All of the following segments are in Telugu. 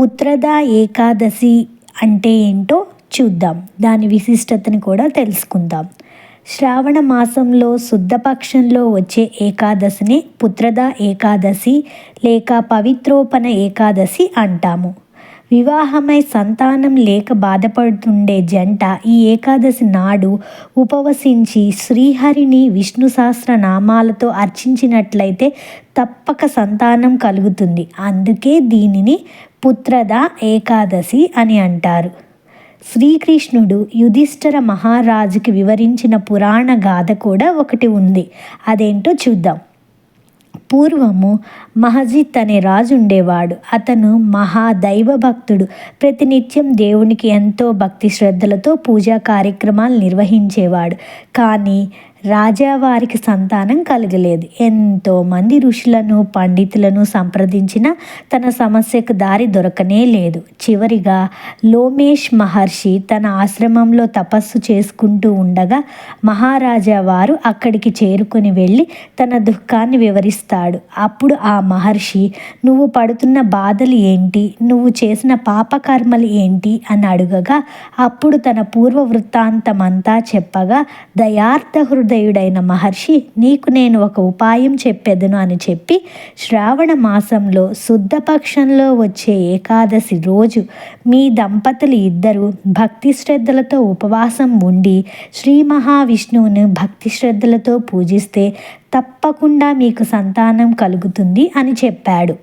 పుత్రదా ఏకాదశి అంటే ఏంటో చూద్దాం. దాని విశిష్టతని కూడా తెలుసుకుందాం. శ్రావణ మాసంలో శుద్ధపక్షంలో వచ్చే ఏకాదశిని పుత్రద ఏకాదశి లేక పవిత్రోపన ఏకాదశి అంటాము. వివాహమై సంతానం లేక బాధపడుతుండే జంట ఈ ఏకాదశి నాడు ఉపవసించి శ్రీహరిని విష్ణు సహస్ర నామాలతో అర్చించినట్లయితే తప్పక సంతానం కలుగుతుంది. అందుకే దీనిని పుత్రద ఏకాదశి అని అంటారు. శ్రీకృష్ణుడు యుధిష్ఠర మహారాజుకి వివరించిన పురాణ గాథ కూడా ఒకటి ఉంది. అదేంటో చూద్దాం. పూర్వము మహజిత్ అనే రాజు ఉండేవాడు. అతను మహాదైవ భక్తుడు ప్రతినిత్యం దేవునికి ఎంతో భక్తి శ్రద్ధలతో పూజా కార్యక్రమాలు నిర్వహించేవాడు. కానీ రాజావారికి సంతానం కలగలేదు. ఎంతోమంది ఋషులను పండితులను సంప్రదించిన తన సమస్యకు దారి దొరకనే లేదు. చివరిగా లోమేష్ మహర్షి తన ఆశ్రమంలో తపస్సు చేసుకుంటూ ఉండగా మహారాజా వారు అక్కడికి చేరుకుని వెళ్ళి తన దుఃఖాన్ని వివరిస్తాడు. అప్పుడు ఆ మహర్షి నువ్వు పడుతున్న బాధలు ఏంటి? నువ్వు చేసిన పాపకర్మలు ఏంటి? అని అడుగగా అప్పుడు తన పూర్వ వృత్తాంతమంతా చెప్పగా దయార్థ హృదయుడైన మహర్షి నీకు నేను ఒక ఉపాయం చెప్పెదను అని చెప్పి శ్రావణ మాసంలో శుద్ధపక్షంలో వచ్చే ఏకాదశి రోజు మీ దంపతులు ఇద్దరు భక్తి శ్రద్ధలతో ఉపవాసం ఉండి శ్రీ మహావిష్ణువును భక్తి శ్రద్ధలతో పూజిస్తే తప్పకుండా మీకు సంతానం కలుగుతుంది అని చెప్పాడు.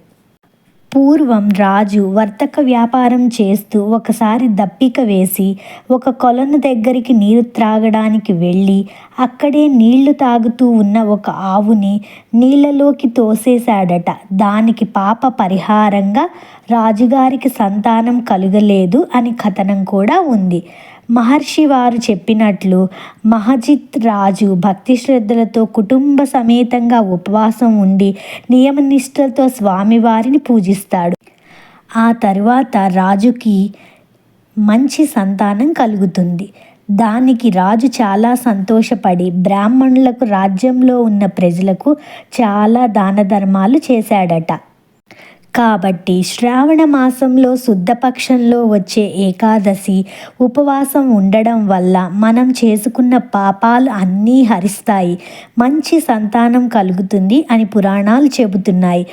పూర్వం రాజు వర్తక వ్యాపారం చేస్తూ ఒకసారి దప్పిక వేసి ఒక కొలను దగ్గరికి నీరు త్రాగడానికి వెళ్ళి అక్కడే నీళ్ళు తాగుతూ ఉన్న ఒక ఆవుని నీళ్ళలోకి తోసేశాడట. దానికి పాప పరిహారంగా రాజుగారికి సంతానం కలుగలేదు అని కథనం కూడా ఉంది. మహర్షి వారు చెప్పినట్లు మహజిత్ రాజు భక్తి శ్రద్ధలతో కుటుంబ సమేతంగా ఉపవాసం ఉండి నియమనిష్టలతో స్వామివారిని పూజిస్తాడు. ఆ తరువాత రాజుకి మంచి సంతానం కలుగుతుంది. దానికి రాజు చాలా సంతోషపడి బ్రాహ్మణులకు రాజ్యంలో ఉన్న ప్రజలకు చాలా దాన ధర్మాలు చేశాడట. కాబట్టి శ్రావణ మాసంలో శుద్ధపక్షంలో వచ్చే ఏకాదశి ఉపవాసం ఉండడం వల్ల మనం చేసుకున్న పాపాలు అన్నీ హరిస్తాయి. మంచి సంతానం కలుగుతుంది అని పురాణాలు చెబుతున్నాయి.